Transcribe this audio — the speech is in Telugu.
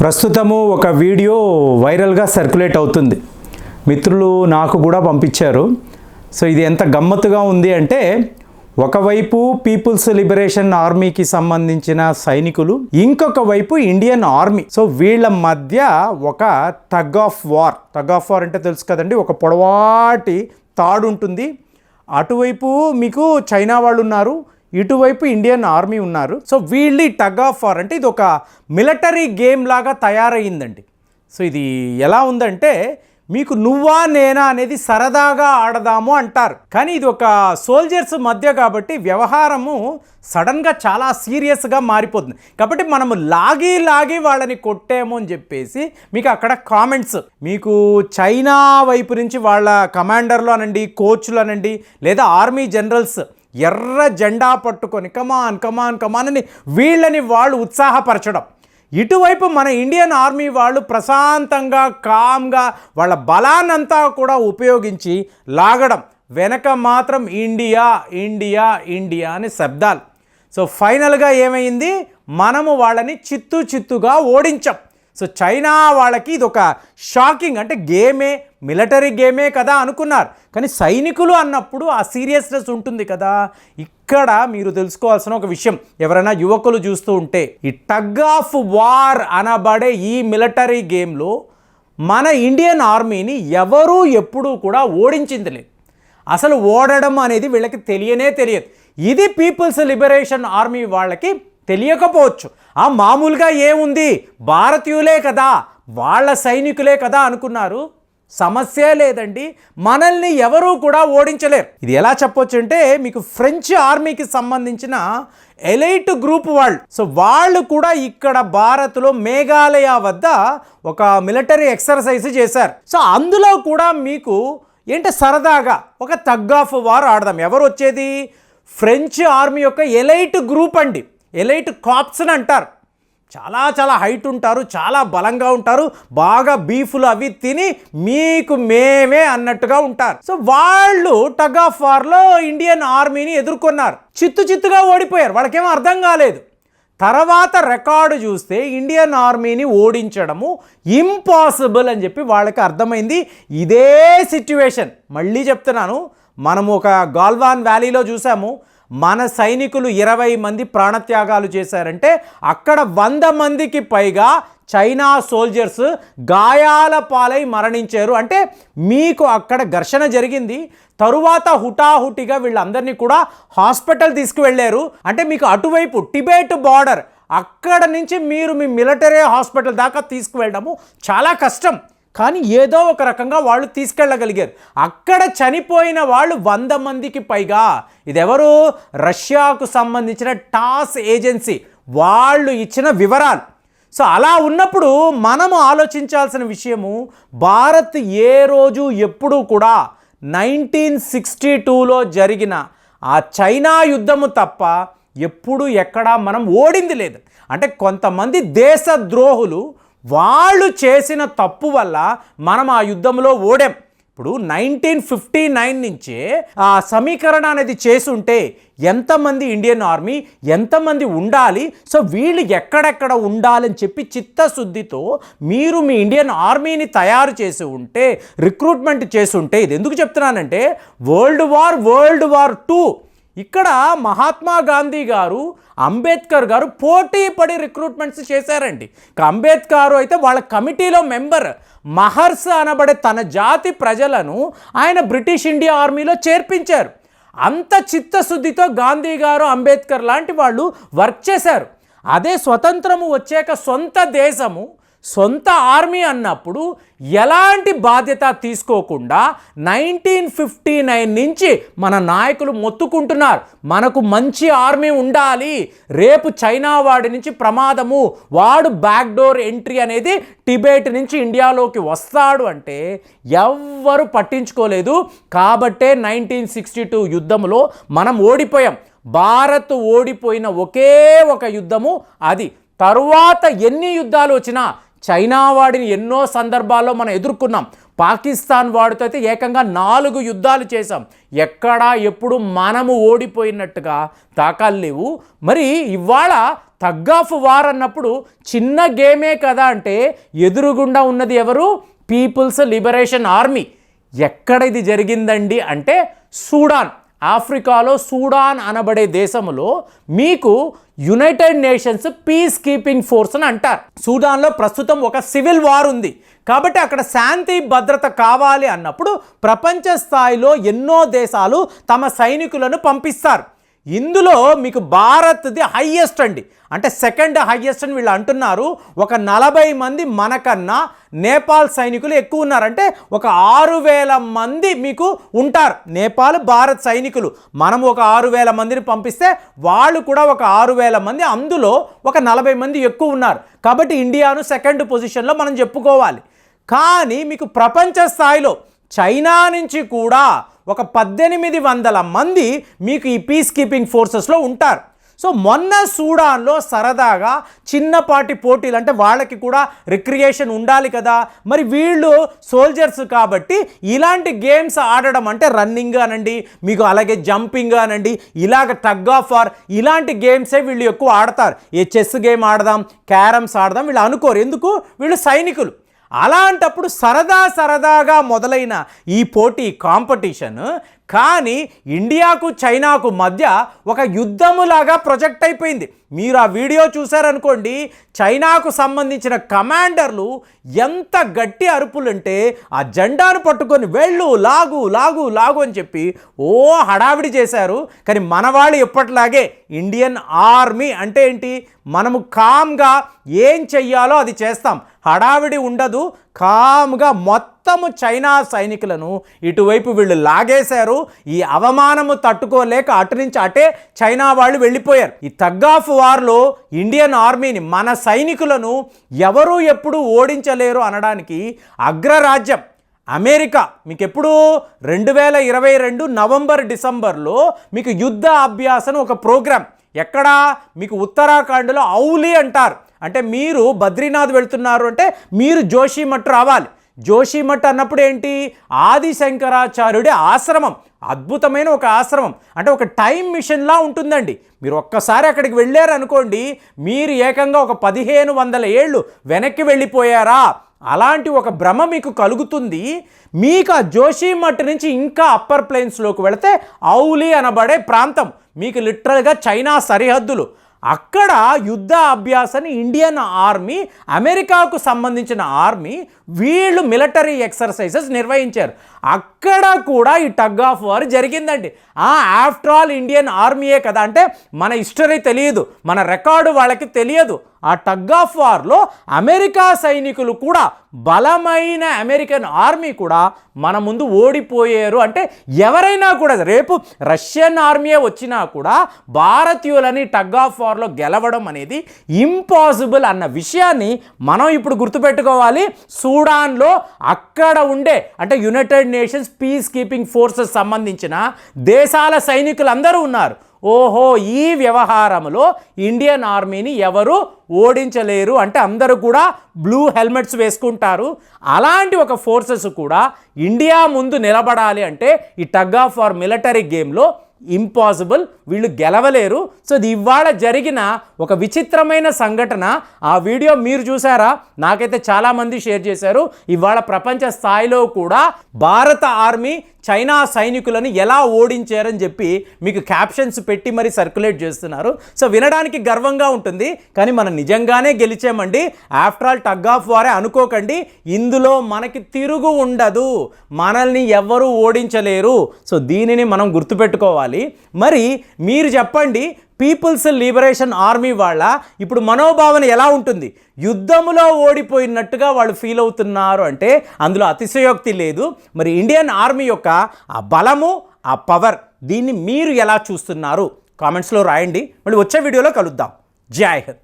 ప్రస్తుతము ఒక వీడియో వైరల్గా సర్క్యులేట్ అవుతుంది. మిత్రులు నాకు కూడా పంపించారు. సో ఇది ఎంత గమ్మత్తుగా ఉంది అంటే ఒకవైపు పీపుల్స్ లిబరేషన్ ఆర్మీకి సంబంధించిన సైనికులు ఇంకొక వైపు ఇండియన్ ఆర్మీ. సో వీళ్ళ మధ్య ఒక tug of war tug of war అంటే తెలుసు కదండి ఒక పొడవాటి తాడు ఉంటుంది. అటువైపు మీకు చైనా వాళ్ళు ఉన్నారు ఇటువైపు ఇండియన్ ఆర్మీ ఉన్నారు. సో వీళ్ళు టగ్ ఆఫ్ వార్ అంటే ఇది ఒక మిలిటరీ గేమ్ లాగా తయారయ్యిందండి. సో ఇది ఎలా ఉందంటే మీకు నువ్వా నేనా అనేది సరదాగా ఆడదాము అంటారు. కానీ ఇది ఒక సోల్జర్స్ మధ్య కాబట్టి వ్యవహారము సడన్గా చాలా సీరియస్గా మారిపోతుంది. కాబట్టి మనము లాగి లాగి వాళ్ళని కొట్టాము అని చెప్పేసి మీకు అక్కడ కామెంట్స్ మీకు చైనా వైపు నుంచి వాళ్ళ కమాండర్లు అనండి కోచ్లు అనండి లేదా ఆర్మీ జనరల్స్ ఎర్ర జెండా పట్టుకొని కమాన్ కమాన్ కమాన్ అని వీళ్ళని వాళ్ళు ఉత్సాహపరచడం. ఇటువైపు మన ఇండియన్ ఆర్మీ వాళ్ళు ప్రశాంతంగా కామ్గా వాళ్ళ బలాన్నంతా కూడా ఉపయోగించి లాగడం. వెనక మాత్రం ఇండియా ఇండియా ఇండియా అని శబ్దాలు. సో ఫైనల్గా ఏమైంది? మనము వాళ్ళని చిత్తు చిత్తుగా ఓడించాం. సో చైనా వాళ్ళకి ఇది ఒక షాకింగ్ అంటే గేమే మిలిటరీ గేమే కదా అనుకున్నారు. కానీ సైనికులు అన్నప్పుడు ఆ సీరియస్నెస్ ఉంటుంది కదా. ఇక్కడ మీరు తెలుసుకోవాల్సిన ఒక విషయం. ఎవరైనా యువకులు చూస్తూ ఉంటే ఈ టగ్ ఆఫ్ వార్ అనబడే ఈ మిలిటరీ గేమ్లో మన ఇండియన్ ఆర్మీని ఎవరూ ఎప్పుడూ కూడా ఓడించింది లేదు. అసలు ఓడడం అనేది వీళ్ళకి తెలియనే తెలియదు. ఇది పీపుల్స్ లిబరేషన్ ఆర్మీ వాళ్ళకి తెలియకపోవచ్చు. ఆ మామూలుగా ఏముంది? భారతీయులే కదా వాళ్ళ సైనికులే కదా అనుకున్నారు. సమస్య లేదండి. మనల్ని ఎవరూ కూడా ఓడించలేరు. ఇది ఎలా చెప్పొచ్చు అంటే మీకు ఫ్రెంచ్ ఆర్మీకి సంబంధించిన ఎలైట్ గ్రూప్ వాళ్ళు. సో వాళ్ళు కూడా ఇక్కడ భారత్లో మేఘాలయ వద్ద ఒక మిలిటరీ ఎక్సర్సైజ్ చేశారు. సో అందులో కూడా మీకు ఏంటి సరదాగా ఒక తగ్ ఆఫ్ వార్ ఆడదాం. ఎవరు వచ్చేది? ఫ్రెంచ్ ఆర్మీ యొక్క ఎలైట్ గ్రూప్ అండి. ఎలైట్ కాప్స్ అని అంటారు. చాలా చాలా హైట్ ఉంటారు చాలా బలంగా ఉంటారు బాగా బీఫ్లు అవి తిని మీకు మేమే అన్నట్టుగా ఉంటారు. సో వాళ్ళు టగ్ ఆఫ్ వార్లో ఇండియన్ ఆర్మీని ఎదుర్కొన్నారు. చిత్తు చిత్తుగా ఓడిపోయారు వాళ్ళకేమో అర్థం కాలేదు. తర్వాత రికార్డు చూస్తే ఇండియన్ ఆర్మీని ఓడించడము ఇంపాసిబుల్ అని చెప్పి వాళ్ళకి అర్థమైంది. ఇదే సిచ్యువేషన్. మళ్ళీ చెప్తున్నాను మనము ఒక గాల్వాన్ వ్యాలీలో చూసాము. మన సైనికులు ఇరవై మంది ప్రాణత్యాగాలు చేశారంటే అక్కడ వంద మందికి పైగా చైనా సోల్జర్స్ గాయాల పాలై మరణించారు. అంటే మీకు అక్కడ ఘర్షణ జరిగింది. తరువాత హుటాహుటిగా వీళ్ళందరినీ కూడా హాస్పిటల్ తీసుకువెళ్ళారు. అంటే మీకు అటువైపు టిబెట్ బార్డర్ అక్కడ నుంచి మీరు మీ మిలిటరీ హాస్పిటల్ దాకా తీసుకువెళ్ళడము చాలా కష్టం. కానీ ఏదో ఒక రకంగా వాళ్ళు తీసుకెళ్ళగలిగారు. అక్కడ చనిపోయిన వాళ్ళు వంద మందికి పైగా. ఇదెవరు? రష్యాకు సంబంధించిన టాస్ ఏజెన్సీ. వాళ్ళు ఇచ్చిన వివరాలు. సో అలా ఉన్నప్పుడు మనము ఆలోచించాల్సిన విషయము భారత్ ఏ రోజు ఎప్పుడూ కూడా నైన్టీన్ సిక్స్టీ టూలో జరిగిన ఆ చైనా యుద్ధము తప్ప ఎప్పుడు ఎక్కడా మనం ఓడింది లేదు. అంటే కొంతమంది దేశ ద్రోహులు వాళ్ళు చేసిన తప్పు వల్ల మనం ఆ యుద్ధంలో ఓడాం. ఇప్పుడు నైన్టీన్ ఫిఫ్టీ నైన్ నుంచే ఆ సమీకరణ అనేది చేసుంటే ఎంతమంది ఇండియన్ ఆర్మీ ఎంతమంది ఉండాలి? సో వీళ్ళు ఎక్కడెక్కడ ఉండాలని చెప్పి చిత్తశుద్ధితో మీరు మీ ఇండియన్ ఆర్మీని తయారు చేసి ఉంటే రిక్రూట్మెంట్ చేసి ఉంటే ఇది ఎందుకు చెప్తున్నానంటే world war world war two ఇక్కడ మహాత్మా గాంధీ గారు అంబేద్కర్ గారు పోటీ పడి రిక్రూట్మెంట్స్ చేశారండి. అంబేద్కర్ అయితే వాళ్ళ కమిటీలో మెంబర్. మహర్స్ అనబడే తన జాతి ప్రజలను ఆయన బ్రిటిష్ ఇండియా ఆర్మీలో చేర్పించారు. అంత చిత్తశుద్ధితో గాంధీ గారు అంబేద్కర్ లాంటి వాళ్ళు వర్క్ చేశారు. అదే స్వతంత్రము వచ్చాక సొంత దేశము సొంత ఆర్మీ అన్నప్పుడు ఎలాంటి బాధ్యత తీసుకోకుండా నైన్టీన్ ఫిఫ్టీ నైన్ నుంచి మన నాయకులు మొత్తుకుంటున్నారు. మనకు మంచి ఆర్మీ ఉండాలి. రేపు చైనా వాడి నుంచి ప్రమాదము. వాడు బ్యాక్డోర్ ఎంట్రీ అనేది టిబెట్ నుంచి ఇండియాలోకి వస్తాడు అంటే ఎవ్వరు పట్టించుకోలేదు. కాబట్టే నైన్టీన్ సిక్స్టీ టూ యుద్ధంలో మనం ఓడిపోయాం. భారత్ ఓడిపోయిన ఒకే ఒక యుద్ధము అది. తరువాత ఎన్ని యుద్ధాలు వచ్చినా చైనా వాడిని ఎన్నో సందర్భాల్లో మనం ఎదుర్కొన్నాం. పాకిస్తాన్ వాడితో అయితే ఏకంగా నాలుగు యుద్ధాలు చేశాం. ఎక్కడా ఎప్పుడు మనము ఓడిపోయినట్టుగా దాఖలు లేవు. మరి ఇవాళ తగ్గాఫ్ వార్ అన్నప్పుడు చిన్న గేమే కదా అంటే ఎదురుగుండా ఉన్నది ఎవరు? People's liberation army. ఎక్కడ ఇది జరిగిందండి అంటే సూడాన్. ఆఫ్రికాలో సూడాన్ అనబడే దేశంలో మీకు United Nations peace keeping force అని అంటారు. సూడాన్లో ప్రస్తుతం ఒక సివిల్ వార్ ఉంది. కాబట్టి అక్కడ శాంతి భద్రత కావాలి అన్నప్పుడు ప్రపంచ స్థాయిలో ఎన్నో దేశాలు తమ సైనికులను పంపిస్తారు. ఇందులో మీకు భారత్ది హయ్యెస్ట్ అండి. అంటే సెకండ్ హయ్యెస్ట్ అని వీళ్ళు అంటున్నారు. ఒక నలభై మంది మనకన్నా నేపాల్ సైనికులు ఎక్కువ ఉన్నారు. అంటే ఒక ఆరు వేల మంది మీకు ఉంటారు. నేపాల్ భారత్ సైనికులు. మనం ఒక ఆరు వేల మందిని పంపిస్తే వాళ్ళు కూడా ఒక ఆరు వేల మంది అందులో ఒక నలభై మంది ఎక్కువ ఉన్నారు. కాబట్టి ఇండియాను సెకండ్ పొజిషన్లో మనం చెప్పుకోవాలి. కానీ మీకు ప్రపంచ స్థాయిలో చైనా నుంచి కూడా ఒక పద్దెనిమిది వందల మంది మీకు ఈ పీస్ కీపింగ్ ఫోర్సెస్లో ఉంటారు. సో మొన్న సూడాన్లో సరదాగా చిన్నపాటి పోటీలు అంటే వాళ్ళకి కూడా రిక్రియేషన్ ఉండాలి కదా. మరి వీళ్ళు సోల్జర్స్ కాబట్టి ఇలాంటి గేమ్స్ ఆడడం అంటే రన్నింగ్ అనండి మీకు అలాగే జంపింగ్ అనండి ఇలాగ టగ్ ఆఫ్ ఆర్ ఇలాంటి గేమ్సే వీళ్ళు ఎక్కువ ఆడతారు. ఏ చెస్ గేమ్ ఆడదాం క్యారమ్స్ ఆడదాం వీళ్ళు అనుకోరు. ఎందుకు? వీళ్ళు సైనికులు. అలాంటప్పుడు సరదా సరదాగా మొదలైన ఈ పోటీ కాంపిటీషన్ కానీ ఇండియాకు చైనాకు మధ్య ఒక యుద్ధములాగా ప్రొజెక్ట్ అయిపోయింది. మీరు ఆ వీడియో చూసారనుకోండి చైనాకు సంబంధించిన కమాండర్లు ఎంత గట్టి అరుపులుంటే ఆ జెండాను పట్టుకొని వెళ్ళు లాగు లాగు లాగు అని చెప్పి ఓ హడావిడి చేశారు. కానీ మనవాళ్ళు ఎప్పటిలాగే ఇండియన్ ఆర్మీ అంటే ఏంటి? మనము కామ్గా ఏం చెయ్యాలో అది చేస్తాం. హడావిడి ఉండదు కామ్గా మొత్తం మొత్తము చైనా సైనికులను ఇటువైపు వీళ్ళు లాగేశారు. ఈ అవమానము తట్టుకోలేక అటు నుంచి అటే చైనా వాళ్ళు వెళ్ళిపోయారు. ఈ తగ్గాఫ్ ఆఫ్ వార్లో ఇండియన్ ఆర్మీని మన సైనికులను ఎవరూ ఎప్పుడూ ఓడించలేరు అనడానికి అగ్రరాజ్యం అమెరికా. మీకు ఎప్పుడు రెండు వేల ఇరవై రెండు నవంబర్ డిసెంబర్లో మీకు యుద్ధ అభ్యాసం ఒక ప్రోగ్రాం. ఎక్కడా? మీకు ఉత్తరాఖండ్లో ఔలి అంటారు. అంటే మీరు బద్రీనాథ్ వెళ్తున్నారు అంటే మీరు జోషి మట్టు రావాలి. జోషిమఠ్ అన్నప్పుడు ఏంటి ఆది శంకరాచార్యుడి ఆశ్రమం. అద్భుతమైన ఒక ఆశ్రమం. అంటే ఒక టైం మిషన్లా ఉంటుందండి. మీరు ఒక్కసారి అక్కడికి వెళ్ళారు అనుకోండి మీరు ఏకంగా ఒక పదిహేను వందల ఏళ్ళు వెనక్కి వెళ్ళిపోయారా? అలాంటి ఒక భ్రమ మీకు కలుగుతుంది. మీకు ఆ జోషిమఠ్ నుంచి ఇంకా అప్పర్ ప్లేన్స్లోకి వెళితే ఔలి అనబడే ప్రాంతం. మీకు లిటరల్గా చైనా సరిహద్దులు. అక్కడ యుద్ధ అభ్యాసాన్ని ఇండియన్ ఆర్మీ అమెరికాకు సంబంధించిన ఆర్మీ వీళ్ళు మిలిటరీ ఎక్సర్సైజెస్ నిర్వహించారు. అక్కడ కూడా ఈ టగ్ ఆఫ్ వార్ జరిగిందండి. ఆఫ్టర్ ఆల్ ఇండియన్ ఆర్మీయే కదా అంటే మన హిస్టరీ తెలియదు మన రికార్డు వాళ్ళకి తెలియదు. ఆ టగ్ ఆఫ్ వార్లో అమెరికా సైనికులు కూడా బలమైన అమెరికన్ ఆర్మీ కూడా మన ముందు ఓడిపోయారు. అంటే ఎవరైనా కూడా రేపు రష్యన్ ఆర్మీయే వచ్చినా కూడా భారతీయులని టగ్ ఆఫ్ వార్లో గెలవడం అనేది ఇంపాసిబుల్ అన్న విషయాన్ని మనం ఇప్పుడు గుర్తుపెట్టుకోవాలి. సూడాన్లో అక్కడ ఉండే అంటే United Nations peace keeping forces సంబంధించిన దేశాల సైనికులు అందరూ ఉన్నారు. ఓహో ఈ వ్యవహారంలో ఇండియన్ ఆర్మీని ఎవరు ఓడించలేరు అంటే అందరూ కూడా బ్లూ హెల్మెట్స్ వేసుకుంటారు. అలాంటి ఒక ఫోర్సెస్ కూడా ఇండియా ముందు నిలబడాలి అంటే ఈ టగ్ ఆఫ్ వార్ మిలిటరీ గేమ్లో ఇంపాసిబుల్ వీళ్ళు గెలవలేరు. సో ఇది ఇవాళ జరిగిన ఒక విచిత్రమైన సంఘటన. ఆ వీడియో మీరు చూసారా? నాకైతే చాలామంది షేర్ చేశారు. ఇవాళ ప్రపంచ స్థాయిలో కూడా భారత ఆర్మీ చైనా సైనికులను ఎలా ఓడించారని చెప్పి మీకు క్యాప్షన్స్ పెట్టి మరి సర్క్యులేట్ చేస్తున్నారు. సో వినడానికి గర్వంగా ఉంటుంది. కానీ మనం నిజంగానే గెలిచామండి. ఆఫ్టర్ ఆల్ టగ్ ఆఫ్ వారే అనుకోకండి. ఇందులో మనకి తిరుగు ఉండదు. మనల్ని ఎవరు ఓడించలేరు. సో దీనిని మనం గుర్తుపెట్టుకోవాలి. మరి మీరు చెప్పండి పీపుల్స్ లిబరేషన్ ఆర్మీ వాళ్ళ ఇప్పుడు మనోభావన ఎలా ఉంటుంది? యుద్ధములో ఓడిపోయినట్టుగా వాళ్ళు ఫీల్ అవుతున్నారు అంటే అందులో అతిశయోక్తి లేదు. మరి ఇండియన్ ఆర్మీ యొక్క ఆ బలము ఆ పవర్ దీన్ని మీరు ఎలా చూస్తున్నారు? కామెంట్స్లో రాయండి. మళ్ళీ వచ్చే వీడియోలో కలుద్దాం. జై హింద్.